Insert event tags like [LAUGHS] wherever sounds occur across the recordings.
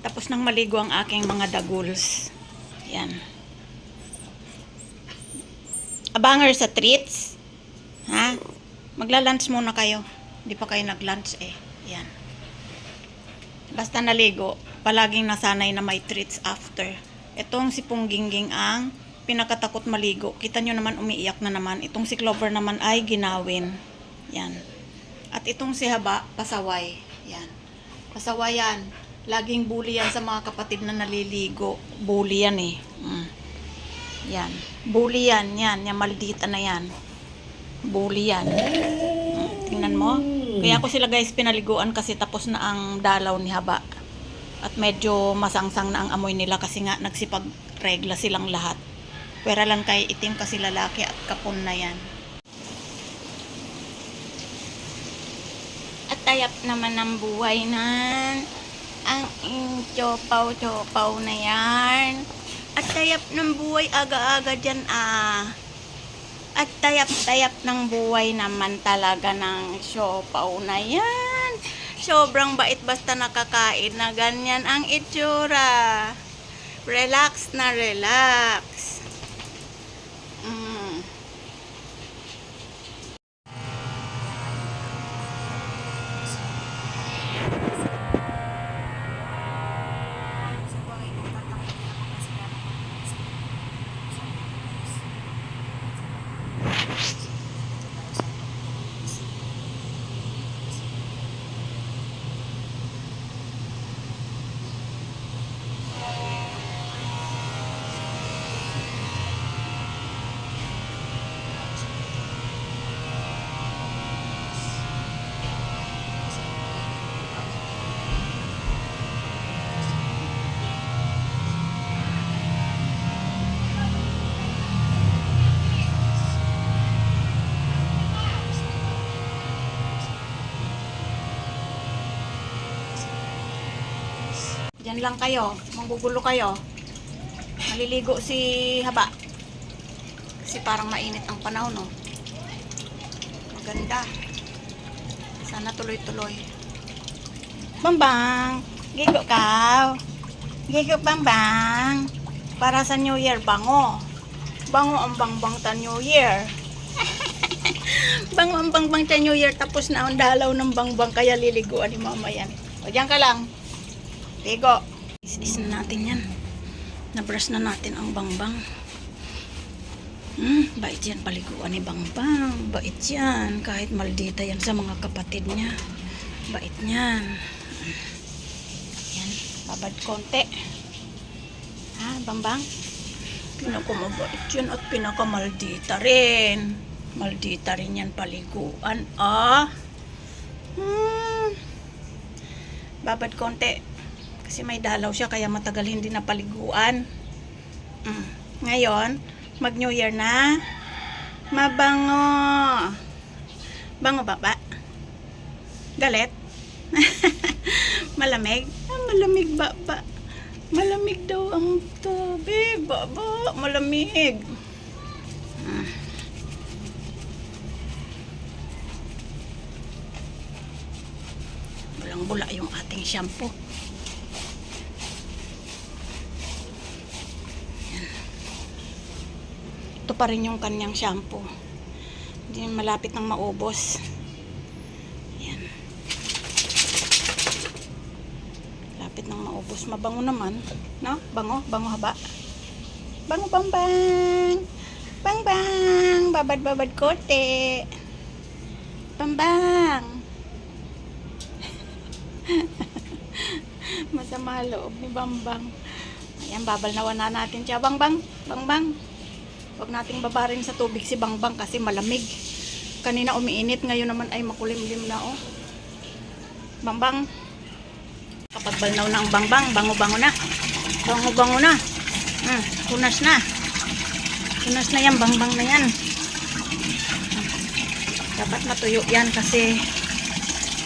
Tapos nang maligo ang aking mga daguls. Yan. Abanger sa treats. Ha? Magla-lunch muna kayo. Hindi pa kayo nag-lunch eh. Yan. Basta naligo, palaging nasanay na may treats after. Itong si Punggingging ang pinakatakot maligo. Kita nyo naman umiiyak na naman. Itong si Clover naman ay ginawin. Yan. At itong si Haba, pasaway. Yan. Pasaway yan. Laging bully yan sa mga kapatid na naliligo. Bully yan eh. Mm. Yan. Bully yan. Yan. Yan. Maldita na yan. Bully yan. Mm. Tingnan mo. Kaya ako sila guys pinaliguan kasi tapos na ang dalaw ni Haba. At medyo masangsang na ang amoy nila kasi nga nagsipag-regla silang lahat. Pwera lang kay itim kasi lalaki at kapon na yan. At tayap naman ng buhay na ang chopaw-chopaw na yan. At tayap ng buhay aga-aga dyan ah. At tayap-tayap ng buhay naman talaga ng siopaw na yan. Sobrang bait basta nakakain na ganyan ang itsura. Relax na relax. Diyan lang kayo. Manggugulo kayo. Maliligo si Haba. Kasi parang mainit ang panahon, no? Maganda. Sana tuloy-tuloy. Bambang! Gigo ka! Gigo bambang! Para sa New Year, bango. Bango ang bangbang ta New Year. [LAUGHS] bango ang bangbang ta New Year. Tapos na ang dalaw ng bangbang kaya liliguan ni mama yan. O, diyan ka lang. Ligo. Is na natin yan. Nabrush na natin ang bangbang. Hmm, bait yan paliguan ni Bangbang. Bait yan. Kahit maldita yan sa mga kapatid niya. Bait niyan. Yan. Babad konti. Ha, Bangbang? Pinakamabait yan at pinakamaldita rin. Maldita rin yan paliguan. Ah. Hmm. Babad konti. Kasi may dalaw siya kaya matagal hindi na paliguan. Mm. Ngayon, mag New Year na. Mabango. Bango ba ba? Galit? [LAUGHS] malamig? Ah, malamig ba ba? Malamig daw ang tubig. Ba ba? Malamig. Ah. Bulang-bula yung ating shampoo. Ito pa rin yung kanyang shampoo. Hindi malapit nang maubos. Yan. Lapit nang maubos. Mabango naman. No? Bango? Bango haba? Bango bang bang! Bang bang! Babad babad kote! Bang bang! [LAUGHS] Masama loob ni Bambang. Ayan, babalnawan na natin siya. Bang bang! Bang bang! Huwag nating babarin sa tubig si Bangbang kasi malamig. Kanina umiinit, ngayon naman ay makulimlim na oh. Bangbang. Kapag balnaw na ang Bangbang, bango-bango na. Bango-bango na. Hmm, punas na. Punas na yan, Bangbang na yan. Dapat matuyo yan kasi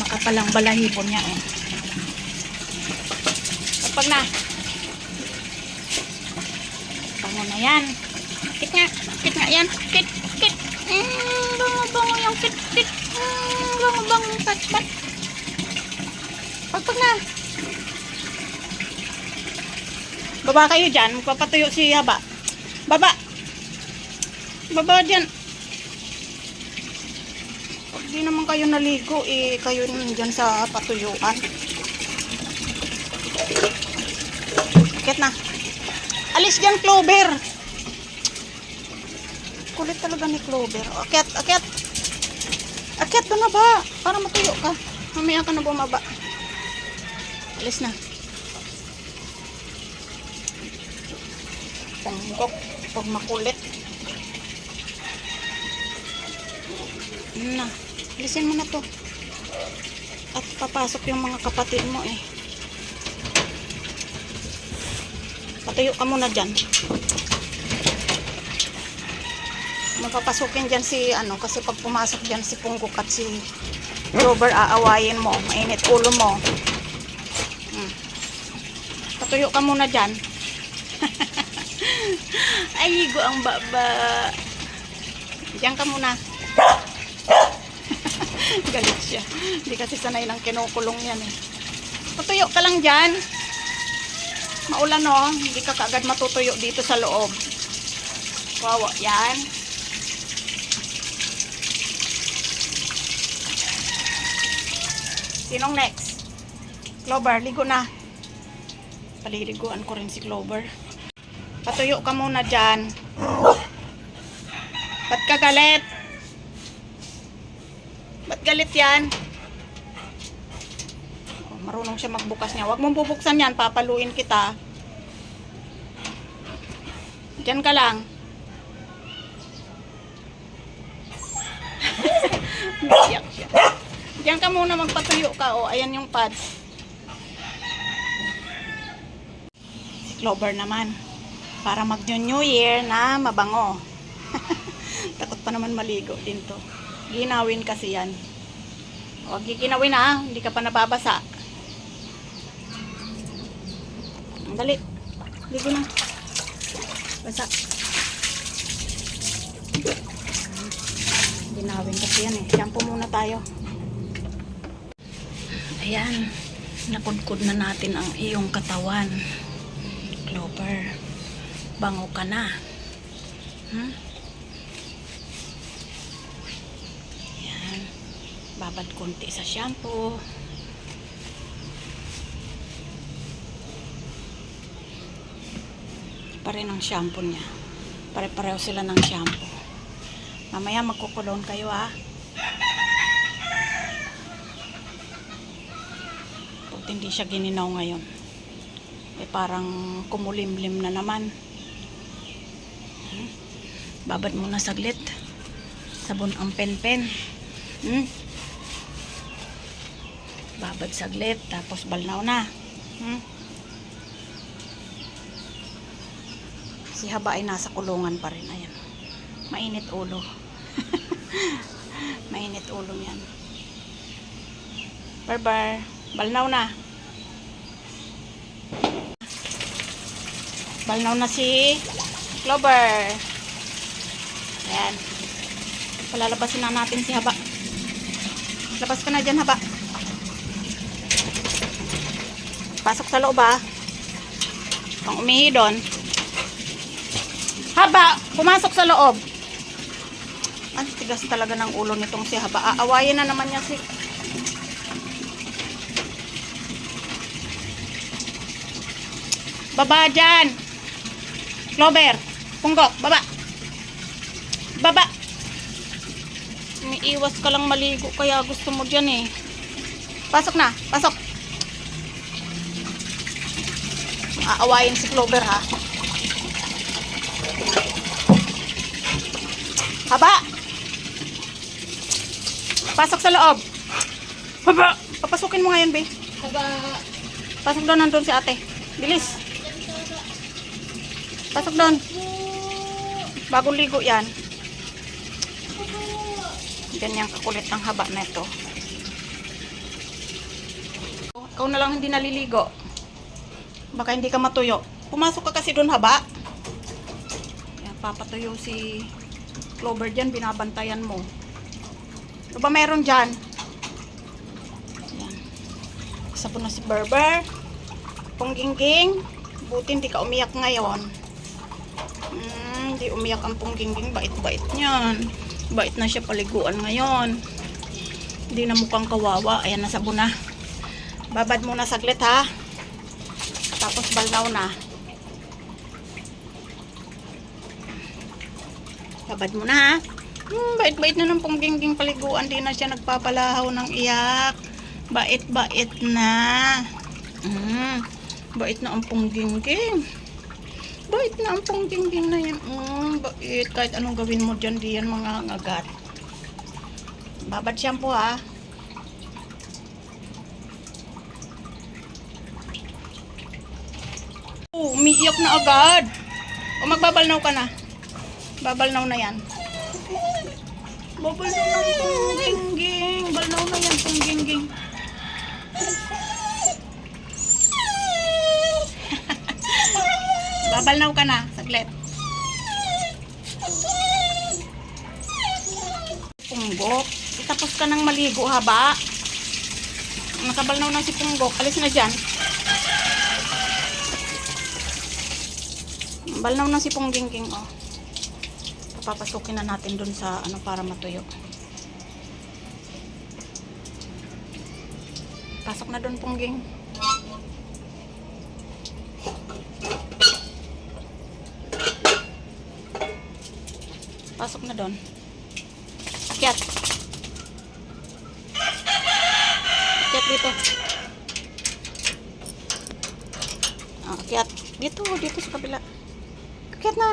makapalang balahibo niya eh. Kapag na. Bango na yan. Kit nga. Kit nga yan. Kit. Kit. Mm, bango bango yung kit. Kit. Mm, bango bango yung patpat. Pagpag na. Baba kayo dyan. Magpapatuyo si Haba. Baba. Baba dyan. Pag naman kayo naligo, eh, kayo dyan sa patuyuan. Akit na. Alis dyan, Clover. Kulit talaga ni Clover. Akit. Akit doon na ba? Para matuyo ka. Mamaya ka na bumaba. Alis na. Panggok. Pag makulit. Yun na. Alisin mo na to. At papasok yung mga kapatid mo eh. Patuyo ka muna dyan. Mapapasukin dyan si ano kasi pag pumasok dyan si Punggok at si Rover aawayin mo. Mainit ulo mo. Hmm. Patuyo ka muna dyan. [LAUGHS] Ay, go ang baba. Diyan ka muna. [LAUGHS] Galit siya. Hindi kasi sanay ng kinukulong yan eh. Patuyo ka lang dyan. Maulan no, hindi ka kaagad matutuyo dito sa loob. Wawa, yan. Sinong next? Clover, ligo na. Paliliguan ko rin si Clover. Patuyo ka muna dyan. Ba't ka galit? Ba't galit yan? Oh, marunong siya magbukas niya. Huwag mong bubuksan yan, papaluin kita. Diyan ka lang. [LAUGHS] Naiyak siya. Diyan ka muna magpatuyo ka. O, ayan yung pads. Clover naman. Para mag New Year na mabango. [LAUGHS] Takot pa naman maligo din to. Ginawin kasi yan. Huwag giginawin ha. Hindi ka pa nababasa. Dali. Ligo na. Basa. Ginawin kasi yan eh. Shampoo muna tayo. Ayan. Nakudkod na natin ang iyong katawan. Clover. Bango ka na. Hmm? Ayan. Babad konti sa shampoo. Pare ng shampoo niya. Pare-pareho sila ng shampoo. Mamaya magkukulon kayo ha. Hindi siya gininaw ngayon. Eh parang kumulimlim na naman. Hmm? Babad muna saglit. Sabon ang pen-pen. Hmm? Babad saglit. Tapos balnaw na. Hmm? Si Haba ay nasa kulungan pa rin. Ayan. Mainit ulo. [LAUGHS] Mainit ulo yan. Barbar. Balnaw na. Balnaw na si Clover. Ayan. Palalabasin na natin si Haba. Labas ka na dyan, Haba. Pasok sa loob, ha. Pang umihi doon. Haba, pumasok sa loob. Ang tigas talaga ng ulo nitong si Haba. Aawayin na naman niya si... Baba dyan! Clover! Punggok! Baba! Baba! Umiiwas ka lang maligo kaya gusto mo dyan eh. Pasok na! Pasok! Aawayin si Clover ha. Haba! Pasok sa loob. Haba! Papasukin mo ngayon, be. Haba. Pasok doon, nandun si ate. Bilis. Pasok doon. Bagong ligo yan. Ganyan kakulit ang haba na ito. Ikaw na lang hindi naliligo. Baka hindi ka matuyo. Pumasok ka kasi doon haba. Yan, papatuyo si Clover dyan. Binabantayan mo. Ano ba meron dyan? Yan. Po na si Berber. Punggingging. Buti hindi ka umiyak ngayon. Hmm, hindi umiyak ang punggingging. Bait-bait niyan. Bait na siya paliguan ngayon. Hindi na mukhang kawawa. Ayan, nasabon na. Babad muna saglit ha. Tapos balnaw na. Babad mo na ha. Hmm, bait-bait na ng punggingging paliguan. Di na siya nagpapalahaw ng iyak. Bait-bait na. Hmm, bait na ang punggingging. Bait na ang punggingging na yan. Hmm, bait. Kahit anong gawin mo dyan, di yan mga ngagat. Babad shampoo ha. Oh, umiiyak na agad. O magbabalnaw ka na. Babalnaw na yan. Babalnaw na pong gingging. Balnaw na yan pong gingging. Babalnaw ka na. Saglit. Punggok. Tapos ka nang maligo haba. Nakabalnaw na si Punggok. Alis na dyan. Balnaw na si Punggingging, oh. Papapasukin na natin dun sa ano para matuyo. Pasok na dun, Pungging. Pasok na dun. Akyat. Akyat dito. Ah, akyat. Dito, dito sa kabila. Akyat na.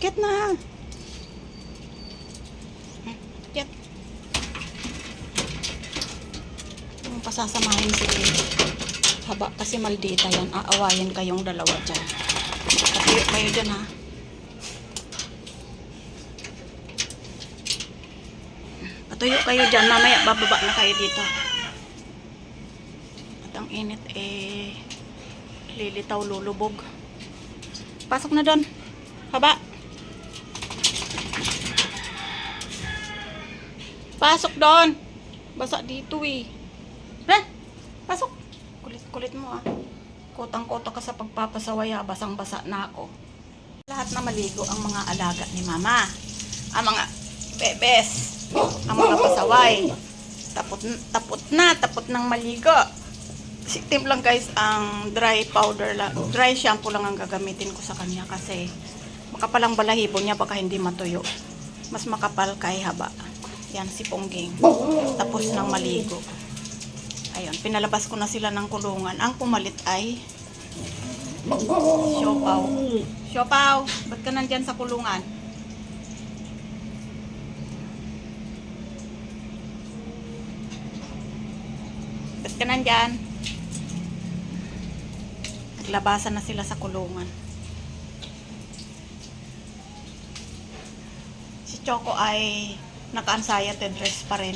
Akyat na. Akyat. Yung pasasamahin si Haba kasi maldita yan. Aawayin kayong dalawa dyan. Patuyo kayo dyan ha. Patuyo kayo dyan. Mamaya bababa na kayo dito. At ang init eh lilitaw lulubog. Pasok na doon. Haba. Pasok doon. Basa dito eh. Ha? Pasok. Kulit-kulit mo ah. Kotang-kota ka sa pagpapasaway ha. Basang-basa na ako. Lahat na maligo ang mga alaga ni mama. Ang mga bebes. Ang mga pasaway. Tapot, tapot na. Tapot ng maligo. Siktim lang guys ang dry powder lang. Dry shampoo lang ang gagamitin ko sa kanya kasi makapal ang balahibo niya baka hindi matuyo. Mas makapal kay haba. Yan si Pongging. Tapos ng maligo. Ayun, pinalabas ko na sila ng kulungan. Ang pumalit ay Siopaw. Siopaw, ba't ka nandyan sa kulungan? Ba't ka nandyan? Naglabasan na sila sa kulungan. Si Choco ay naka-anxiety dress pa rin.